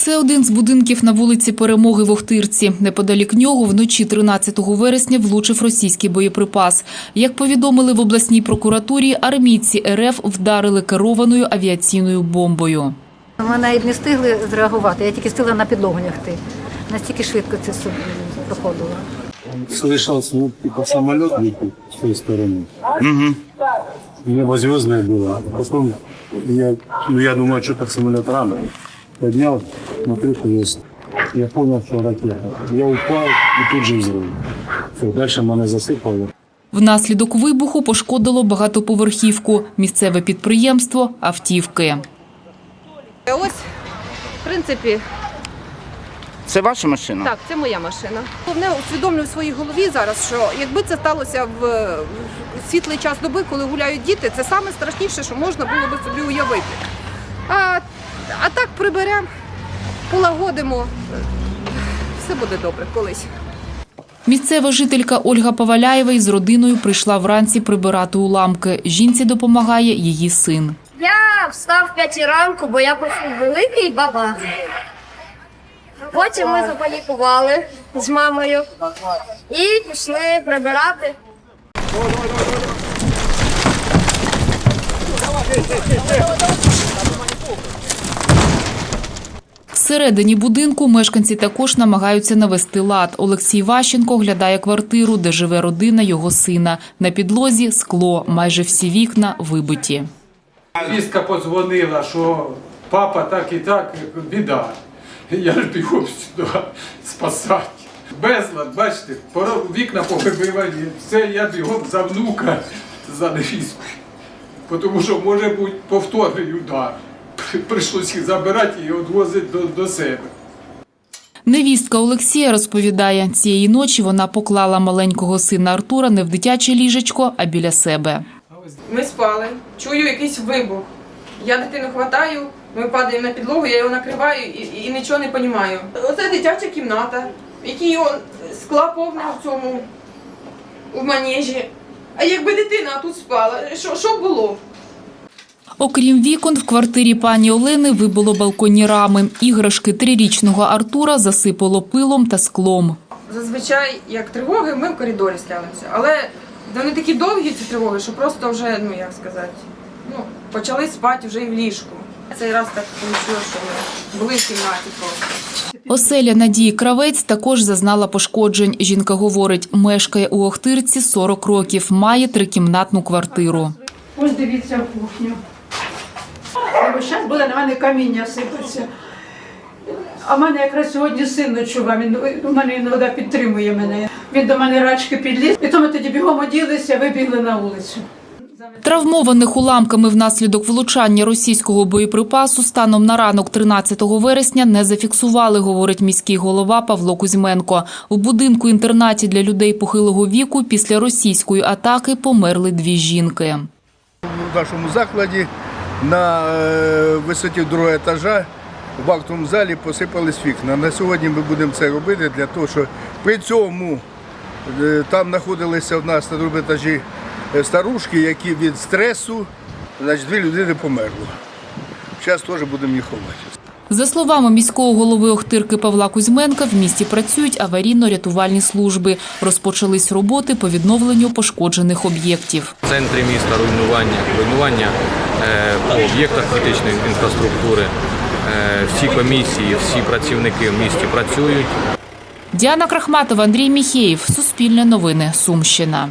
Це один з будинків на вулиці Перемоги в Охтирці. Неподалік нього вночі 13 вересня влучив російський боєприпас. Як повідомили в обласній прокуратурі, армійці РФ вдарили керованою авіаційною бомбою. Ми навіть не встигли зреагувати, я тільки встигла на підлогу лягти. Настільки швидко це все проходило. Слышал, ну, типа самолет летит с той стороны. Угу. Небо звездное было. А Потом я, ну, я думаю, что так самолет рано. Поднял, смотрю, что есть. Я понял, что ракета. Я упал и тут же взрыв. Все, дальше мене засипало. Внаслідок вибуху пошкодило багатоповерхівку, місцеве підприємство, автівки. Ось, в принципі, Це ваша машина? так, це моя машина. Головне усвідомлюю в своїй голові зараз, що якби це сталося в в світлий час доби, коли гуляють діти, це саме страшніше, що можна було би собі уявити. А, а так приберемо, полагодимо, все буде добре колись. Місцева жителька Ольга Паваляєва із родиною прийшла вранці прибирати уламки. Жінці допомагає її син. Я встав в п'ятій ранку, бо я почув великий бабах. Потім ми запанікували з мамою і пішли прибирати. Всередині будинку мешканці також намагаються навести лад. Олексій Ващенко оглядає квартиру, де живе родина його сина. На підлозі скло, майже всі вікна вибиті. Вістка подзвонила, що папа так і так, біда. Я ж бігом сюди спасати. Безлад, бачите, вікна повибивані. Все, я бігом за внука, за невістку. Тому що може бути повторний удар. Прийшлося їх забирати і відвозити до, до себе. Невістка Олексія розповідає, цієї ночі вона поклала маленького сина Артура не в дитяче ліжечко, а біля себе. Ми спали, чую якийсь вибух. Я дитину хватаю, ми падаємо на підлогу, я його накриваю і, і нічого не розумію. Оце дитяча кімната, в якій он скла повне в цьому в манежі. А якби дитина тут спала, що, що було? Окрім вікон, в квартирі пані Олени вибило балконні рами. Іграшки трирічного Артура засипало пилом та склом. Зазвичай, як тривоги, ми в коридорі стелимося. Але вони такі довгі, ці тривоги, що просто вже, ну як сказати, ну, почали спати вже і в ліжку. Цей раз так вийшло, що ми були в кімнаті просто. Оселя Надії Кравець також зазнала пошкоджень. Жінка говорить, мешкає у Охтирці 40 років, має трикімнатну квартиру. Ось дивіться в кухню. Зараз буде на мене каміння сипатися. А в мене якраз сьогодні син ночував, він у мене іноді підтримує мене. Він до мене рачки підліз, і то ми тоді бігом оділися, вибігли на вулицю. Травмованих уламками внаслідок влучання російського боєприпасу станом на ранок 13 вересня не зафіксували, говорить міський голова Павло Кузьменко. У будинку інтернаті для людей похилого віку після російської атаки померли дві жінки. в нашому закладі на е, висоті другого етажа в актовому залі посипались вікна. На сьогодні ми будемо це робити для того, щоб при цьому е, там знаходилися в нас на другому етажі е, старушки, які від стресу, значить, дві людини померли. Зараз теж будемо їх ховати. За словами міського голови Охтирки Павла Кузьменка, в місті працюють аварійно-рятувальні служби. Розпочались роботи по відновленню пошкоджених об'єктів. В центрі міста руйнування, руйнування е, по об'єктах критичної інфраструктури. Е, всі комісії, всі працівники в місті працюють. Діана Крахматова, Андрій Міхеєв. Суспільне новини. Сумщина.